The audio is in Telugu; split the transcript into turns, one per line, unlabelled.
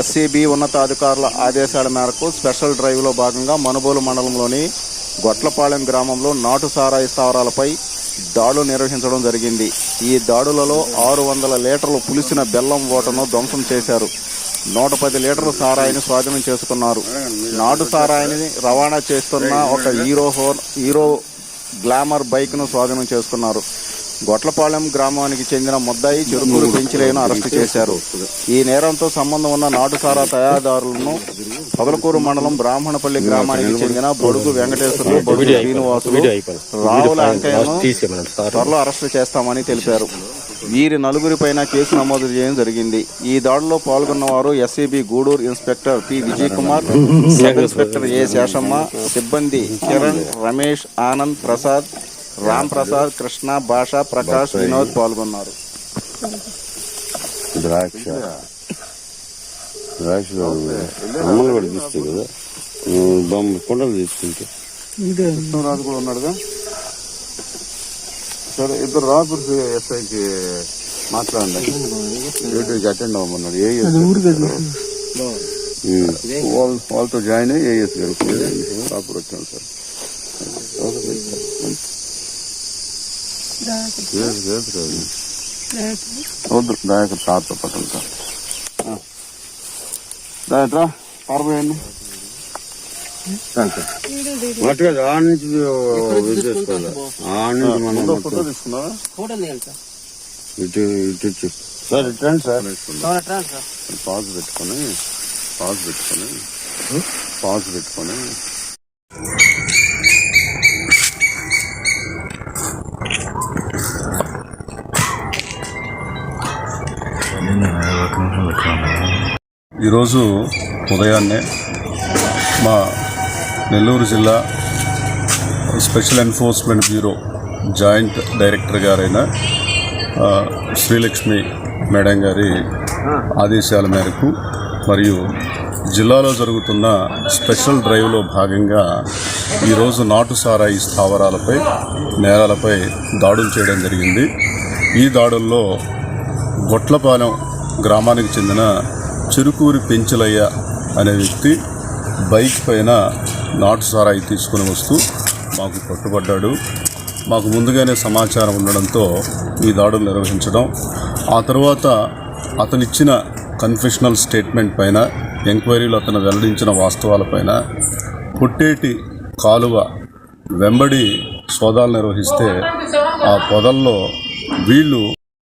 ఎస్సీబీ ఉన్నతాధికారుల ఆదేశాల మేరకు స్పెషల్ డ్రైవ్లో భాగంగా మనుబోలు మండలంలోని గొట్లపాలెం గ్రామంలో నాటు సారాయి స్థావరాలపై దాడులు నిర్వహించడం జరిగింది. ఈ దాడులలో ఆరు వందల లీటర్లు పులిసిన బెల్లం ఓటను ధ్వంసం చేశారు. నూట పది లీటర్ల సారాయిని స్వాధీనం చేసుకున్నారు. నాటు సారాయిని రవాణా చేస్తున్న ఒక హీరో హోర్ హీరో గ్లామర్ బైక్ను స్వాధీనం చేసుకున్నారు. గొట్లపాలెం గ్రామానికి చెందిన ముద్దాయి చెరుకూరు పెంచిలేను అరెస్టు చేశారు. ఈ నేరంతో సంబంధం ఉన్న నాటుసారా తయారీదారులను పొదలకూరు మండలం బ్రాహ్మణపల్లి గ్రామానికి చెందిన బొడుగు వెంకటేశ్వరులు బొడుగు శ్రీనివాసులు రావుల అంకయ్యను త్వరలో అరెస్టు చేస్తామని తెలిపారు. వీరి నలుగురిపైన కేసు నమోదు చేయడం జరిగింది. ఈ దాడిలో పాల్గొన్న వారు SCB Gudur inspector P Vijay Kumar sub inspector A Seshamma సిబ్బంది కిరణ్ రమేష్ ఆనంద్ ప్రసాద్ రామ్ ప్రసాద్ కృష్ణ భాష ప్రకాష్ వినోద్ పాల్గొన్నారు.
ద్రాక్ష. ద్రాక్ష అమ్మలు కూడా తీస్తాయి కదా? ఉమ్, బొమ్మ కుండలు తీసుకుంటే.
కృష్ణరాజు కూడా ఉన్నాడుగా సరే ఇద్దరు రాజు ఎస్ఐకి మాట్లాడండి. డ్యూటీకి అటెండ్ అవ్వమన్నారు ఏ వాళ్ళు వాళ్ళతో జాయిన్ అయ్యి ఏఎస్ గారు రాపూర్ వచ్చాను సార్. వద్దు దాయట్రా
మట్టుగా ఆ. నుంచి చేసుకోవాలి. ఆ నుంచి మనం
ముందు
మొత్తం.
ఫోటో తీసుకున్నారా
ఇటు ఇటు సార్
పాజ్ పెట్టుకొని పాజ్ పెట్టుకొని పాజ్ పెట్టుకొని. ఈరోజు ఉదయాన్నే మా నెల్లూరు జిల్లా special enforcement bureau joint director గారైన శ్రీలక్ష్మి మేడం గారి ఆదేశాల మేరకు మరియు జిల్లాలో జరుగుతున్న స్పెషల్ డ్రైవ్లో భాగంగా ఈరోజు నాటు సారాయి స్థావరాలపై నేరాలపై దాడులు చేయడం జరిగింది. ఈ దాడుల్లో గొట్లపాలెం గ్రామానికి చెందిన చెరుకూరి పెంచలయ్య అనే వ్యక్తి బైక్ పైన నాటు సారాయి తీసుకుని వస్తూ మాకు పట్టుబడ్డాడు. మాకు ముందుగానే సమాచారం ఉండడంతో ఈ దాడులు నిర్వహించడం ఆ తర్వాత అతనిచ్చిన కన్ఫెషనల్ స్టేట్మెంట్ పైన ఎంక్వైరీలో అతను వెల్లడించిన వాస్తవాలపైన పుట్టేటి కాలువ వెంబడి సోదాలు నిర్వహిస్తే ఆ పొదల్లో వీళ్ళు